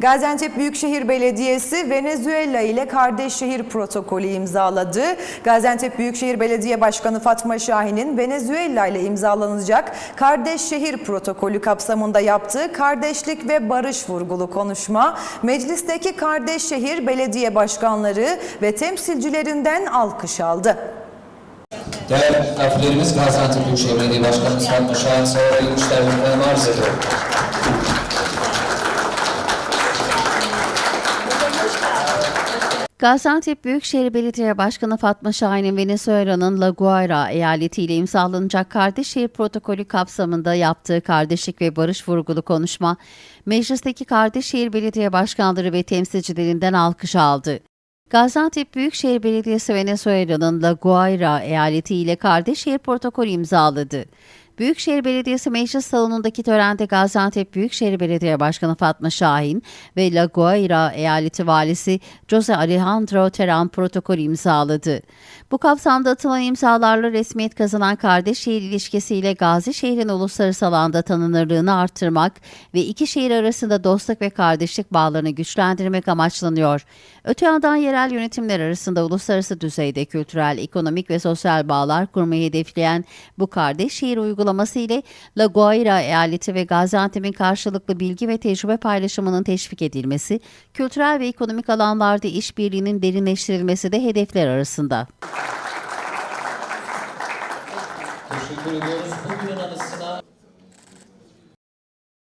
Gaziantep Büyükşehir Belediyesi Venezuela ile kardeş şehir protokolü imzaladı. Gaziantep Büyükşehir Belediye Başkanı Fatma Şahin'in Venezuela ile imzalanacak kardeş şehir protokolü kapsamında yaptığı kardeşlik ve barış vurgulu konuşma meclisteki kardeş şehir belediye başkanları ve temsilcilerinden alkış aldı. Değerli misafirlerimiz Gaziantep Büyükşehir Belediye Başkanımız Fatma Şahin Savara Gümüşler arz ediyorum. Gaziantep Büyükşehir Belediye Başkanı Fatma Şahin'in Venezuela'nın La Guaira eyaletiyle imzalanacak Kardeşşehir Protokolü kapsamında yaptığı kardeşlik ve barış vurgulu konuşma, meclisteki Kardeşşehir Belediye Başkanları ve temsilcilerinden alkış aldı. Gaziantep Büyükşehir Belediyesi Venezuela'nın La Guaira eyaleti ile Kardeşşehir Protokolü imzaladı. Büyükşehir Belediyesi Meclis Salonu'ndaki törende Gaziantep Büyükşehir Belediye Başkanı Fatma Şahin ve La Guaira Eyaleti Valisi Jose Alejandro Teran protokolü imzaladı. Bu kapsamda atılan imzalarla resmiyet kazanan kardeş şehir ilişkisiyle Gazi şehrin uluslararası alanda tanınırlığını artırmak ve iki şehir arasında dostluk ve kardeşlik bağlarını güçlendirmek amaçlanıyor. Öte yandan yerel yönetimler arasında uluslararası düzeyde kültürel, ekonomik ve sosyal bağlar kurmayı hedefleyen bu kardeş şehir uygulaması uygulaması ile La Guaira eyaleti ve Gaziantep'in karşılıklı bilgi ve tecrübe paylaşımının teşvik edilmesi, kültürel ve ekonomik alanlarda işbirliğinin derinleştirilmesi de hedefler arasında. Teşekkür ediyoruz. Bugünün anısı